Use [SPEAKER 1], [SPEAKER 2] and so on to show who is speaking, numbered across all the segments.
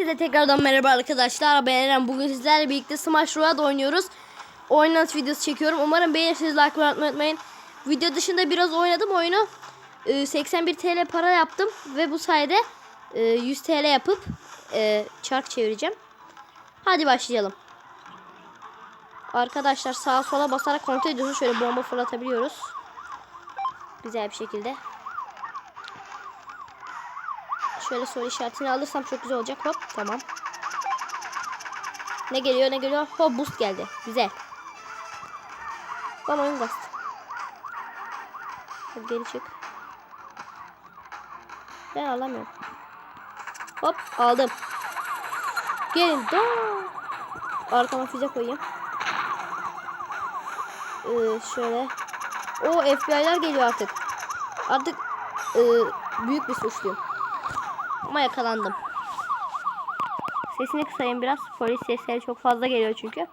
[SPEAKER 1] Herkese tekrardan merhaba arkadaşlar. Ben Eren. Bugün sizlerle birlikte Smash Royale oynuyoruz. Oynanış videosu çekiyorum. Umarım beğenirsiniz. Like atmayı unutmayın. Video dışında biraz oynadım oyunu. Ee, 81 TL para yaptım. Ve bu sayede e, 100 TL yapıp e, çark çevireceğim. Hadi başlayalım. Arkadaşlar sağa sola basarak kontrol ediyorsunuz. Şöyle bomba fırlatabiliyoruz. Güzel bir şekilde. Şöyle soru işaretini alırsam çok güzel olacak. Hop tamam. Ne geliyor ne geliyor? Hop boost geldi. Güzel. Bana oyun bastı. Hadi geri çık. Ben alamıyorum. Hop aldım. Gelin. Da. Arkama füze koyayım. Ee, şöyle. O FBI'lar geliyor artık. Artık e, büyük bir suçluyum. Ama yakalandım. Sesini kısayım biraz. Polis sesleri çok fazla geliyor çünkü.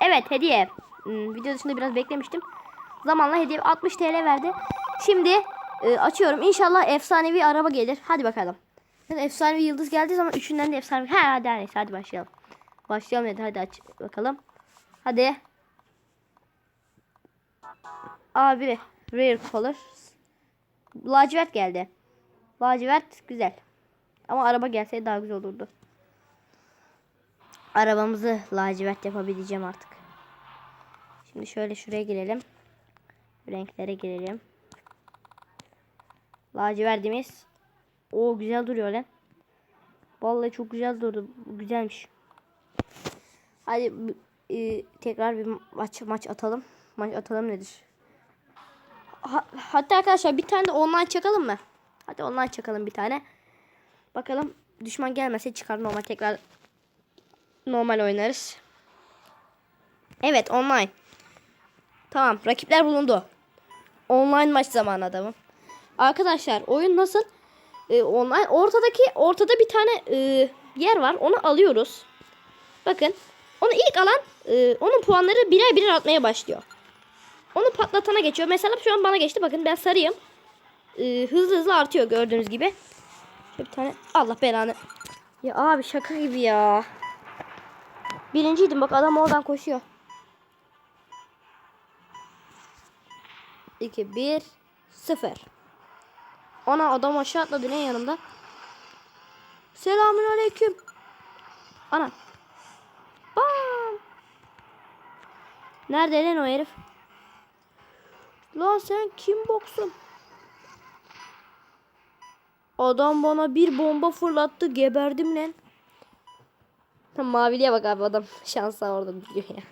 [SPEAKER 1] Evet hediye. Hmm, video dışında biraz beklemiştim. Zamanla hediye 60 TL verdi. Şimdi e, açıyorum. İnşallah efsanevi araba gelir. Hadi bakalım. Yani efsanevi yıldız geldiği zaman üçünden de efsanevi. Ha hadi neyse hadi başlayalım. Başlayalım hadi hadi aç bakalım. Hadi. Abi rare color. Lacivert geldi. Lacivert güzel. Ama araba gelseydi daha güzel olurdu. Arabamızı lacivert yapabileceğim artık. Şimdi şöyle şuraya girelim. Renklere girelim. Lacivertimiz. O güzel duruyor lan. Vallahi çok güzel durdu. Güzelmiş. Hadi e, tekrar bir maç maç atalım. Maç atalım nedir? Ha, hatta arkadaşlar bir tane de online çakalım mı? Hadi online çakalım bir tane. Bakalım düşman gelmese çıkar normal tekrar normal oynarız. Evet online. Tamam rakipler bulundu. Online maç zamanı adamım. Arkadaşlar oyun nasıl? Ee, online ortadaki ortada bir tane e, yer var. Onu alıyoruz. Bakın. Onu ilk alan e, onun puanları birer birer atmaya başlıyor. Onu patlatana geçiyor. Mesela şu an bana geçti. Bakın ben sarıyım. E, hızlı hızlı artıyor gördüğünüz gibi. Şöyle bir tane Allah belanı. Ya abi şaka gibi ya. Birinciydim bak adam oradan koşuyor. 2 1 0. Ona adam aşağı atladı ne yanımda. Selamün aleyküm. Ana. Bam. Nerede lan o herif? Lan sen kim boksun? Adam bana bir bomba fırlattı. Geberdim lan. Maviliye bak abi adam. Şansa orada duruyor ya.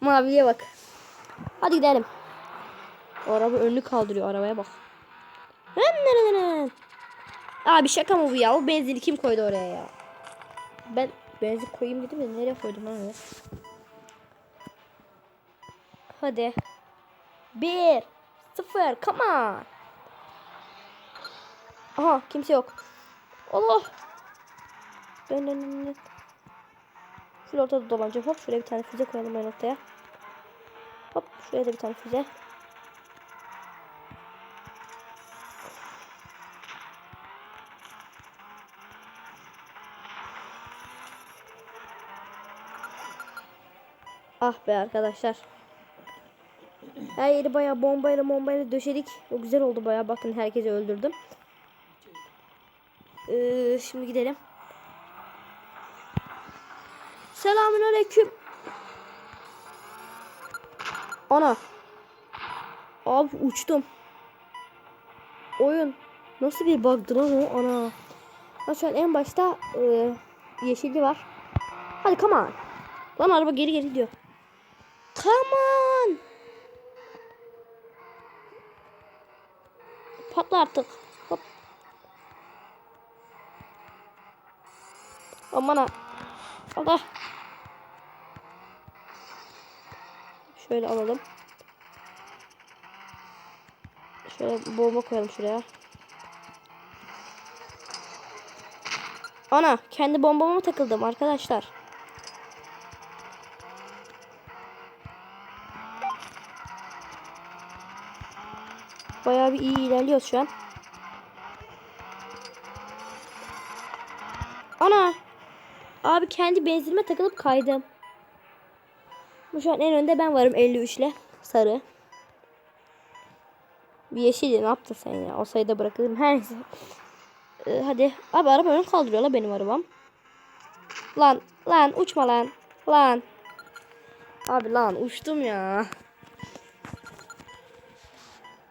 [SPEAKER 1] Maviliye bak. Hadi gidelim. Araba önünü kaldırıyor. Arabaya bak. Abi şaka mı bu ya? O benzini kim koydu oraya ya? Ben benzin koyayım dedim de nereye koydum lan? Hadi. Bir. Sıfır. Come on. Aha kimse yok. Allah. Dön dön dön. Şöyle ortada dolanacağım. Hop şuraya bir tane füze koyalım ben ortaya. Hop şuraya da bir tane füze. Ah be arkadaşlar. Her yeri bayağı bombayla bombayla döşedik. O güzel oldu bayağı. Bakın herkesi öldürdüm. Ee, şimdi gidelim. Selamün aleyküm. Ana. Abi uçtum. Oyun. Nasıl bir bug'dı lan o ana. Ha şu an en başta e, yeşilli var. Hadi come on. Lan araba geri geri gidiyor. Come on. Patla artık. Aman ha. Allah. Şöyle alalım. Şöyle bomba koyalım şuraya. Ana kendi bombama takıldım arkadaşlar. Bayağı bir iyi ilerliyoruz şu an. Ana Abi kendi benzinime takılıp kaydım. Bu şu an en önde ben varım 53 ile. Sarı. Bir yeşil ne yaptın sen ya? O sayıda bırakılır. Her neyse. Ee, hadi. Abi araba ön kaldırıyor la benim arabam. Lan lan uçma lan. Lan. Abi lan uçtum ya.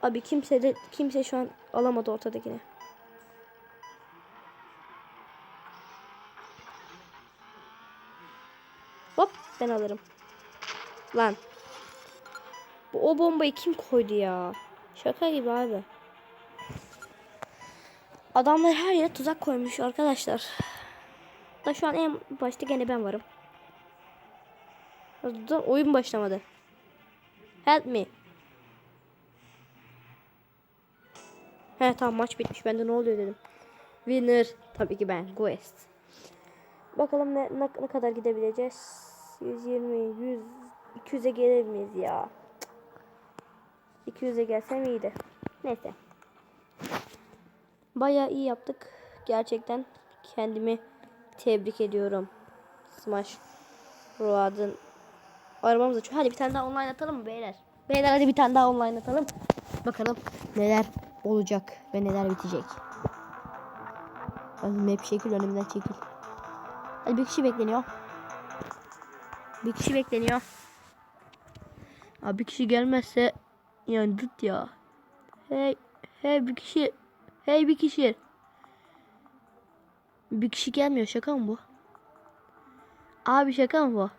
[SPEAKER 1] Abi kimse de kimse şu an alamadı ortadakini. Ben alırım. Lan. Bu o bombayı kim koydu ya? Şaka gibi abi. Adamlar her yere tuzak koymuş arkadaşlar. Da şu an en başta gene ben varım. Da oyun başlamadı. Help me. He tamam maç bitmiş. Ben de ne oluyor dedim. Winner. Tabii ki ben. Quest. Bakalım ne, ne, ne kadar gidebileceğiz. 120, 100, 200'e gelir miyiz ya? Cık. 200'e gelsem iyiydi. Neyse. Bayağı iyi yaptık. Gerçekten kendimi tebrik ediyorum. Smash Road'ın arabamız açıyor. Hadi bir tane daha online atalım mı beyler? Beyler hadi bir tane daha online atalım. Bakalım neler olacak ve neler bitecek. Hadi map şekil önümden çekil. Hadi bir kişi bekleniyor. Bir kişi bekleniyor. Abi bir kişi gelmezse yani dıt ya. Hey hey bir kişi hey bir kişi. Bir kişi gelmiyor şaka mı bu? Abi şaka mı bu?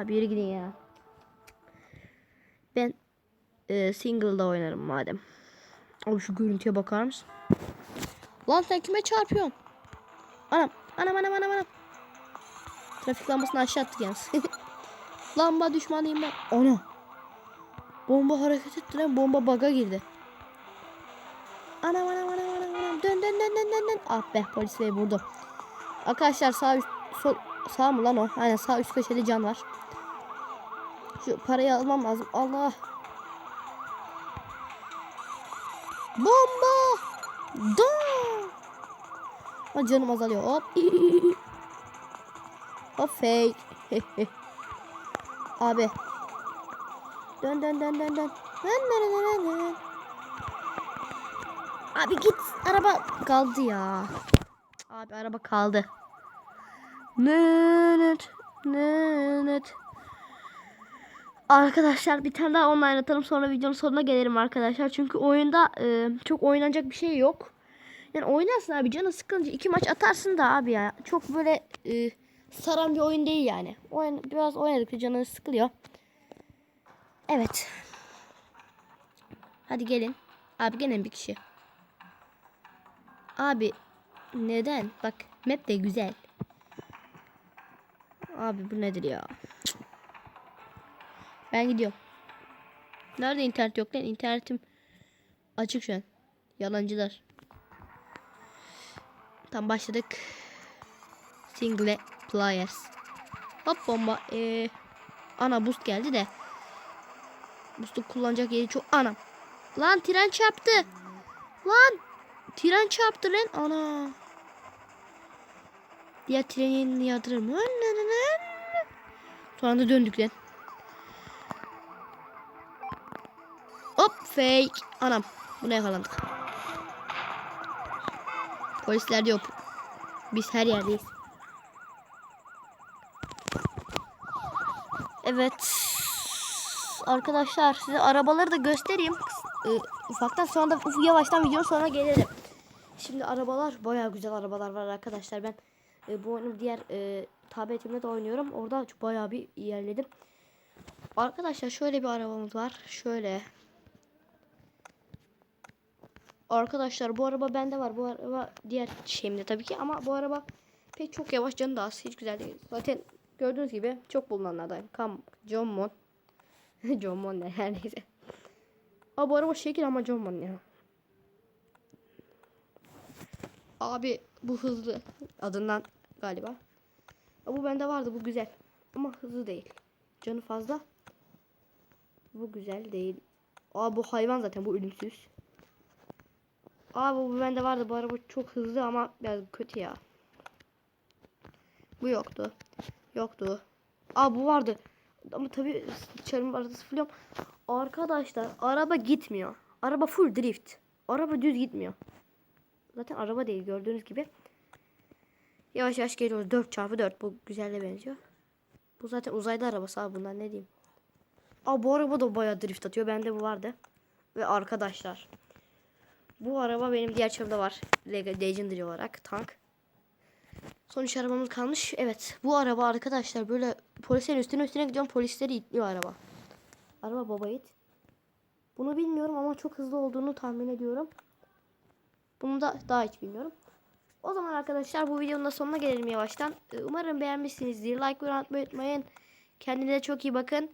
[SPEAKER 1] Abi yürü gidin ya. Ben e, single'da oynarım madem. Abi şu görüntüye bakar mısın? Lan sen kime çarpıyorsun? Anam anam anam anam anam. Trafik lambasını aşağı attık yalnız. Lamba düşmanıyım ben. Ana. Bomba hareket etti lan. Bomba baga girdi. Anam anam anam anam anam. Dön dön dön dön dön dön. Ah be polis bey vurdu. Arkadaşlar sağ üst sol sağ mı lan o? Aynen sağ üst köşede can var. Şu parayı almam lazım. Allah. Bomba. Dön. Ha, canım azalıyor. Hop. Hop fake. Abi. Dön dön dön dön dön. Dön dön dön dön. Abi git. Araba kaldı ya. Abi araba kaldı. Nönet. Nönet. Arkadaşlar bir tane daha online atalım sonra videonun sonuna gelirim arkadaşlar. Çünkü oyunda e, çok oynanacak bir şey yok. Yani oynarsın abi canın sıkılınca iki maç atarsın da abi ya. Çok böyle e, saran bir oyun değil yani. Oyun, biraz oynadıkça canın sıkılıyor. Evet. Hadi gelin. Abi gene bir kişi. Abi neden? Bak map de güzel. Abi bu nedir ya? Ben gidiyorum. Nerede internet yok lan? İnternetim açık şu an. Yalancılar. Tam başladık. Single players. Hop bomba. Ee, ana boost geldi de. Boost'u kullanacak yeri çok. Anam. Lan tren çarptı. Lan. Tren çarptı lan. Ana. Diğer trenin yadırır mı? Sonra anda döndük lan. Hop fake. Anam. Buna yakalandık. Polisler yok. Biz her yerdeyiz. Evet. Arkadaşlar size arabaları da göstereyim. Ee, ufaktan sonra da yavaştan videonun sonuna gelelim. Şimdi arabalar bayağı güzel arabalar var arkadaşlar. Ben e, bu oyunu diğer e, tabletimde de oynuyorum. Orada bayağı bir ilerledim. Arkadaşlar şöyle bir arabamız var. Şöyle. Arkadaşlar bu araba bende var. Bu araba diğer şeyimde tabii ki ama bu araba pek çok yavaş canı da az. Hiç güzel değil. Zaten gördüğünüz gibi çok bulunanlardan. Kam John Mon. John Mon ne her neyse. Aa bu araba şekil ama John Mon ya. Abi bu hızlı adından galiba. Aa, bu bende vardı bu güzel. Ama hızlı değil. Canı fazla. Bu güzel değil. Aa bu hayvan zaten bu ölümsüz. Aa bu bende vardı bu araba çok hızlı ama biraz kötü ya. Bu yoktu. Yoktu. Aa bu vardı. Ama tabii çarım arada sıfırlıyorum. Arkadaşlar araba gitmiyor. Araba full drift. Araba düz gitmiyor. Zaten araba değil gördüğünüz gibi. Yavaş yavaş geliyoruz. 4 çarpı 4 bu güzelle benziyor. Bu zaten uzayda arabası abi bundan ne diyeyim. Aa bu araba da bayağı drift atıyor. Bende bu vardı. Ve arkadaşlar. Bu araba benim diğer çarımda var. Leg- Legendary olarak tank. Son üç arabamız kalmış. Evet bu araba arkadaşlar böyle polislerin üstüne üstüne gidiyorum. Polisleri itliyor araba. Araba baba it. Bunu bilmiyorum ama çok hızlı olduğunu tahmin ediyorum. Bunu da daha hiç bilmiyorum. O zaman arkadaşlar bu videonun da sonuna gelelim yavaştan. Umarım beğenmişsinizdir. Like ve unutmayı unutmayın. Kendinize çok iyi bakın.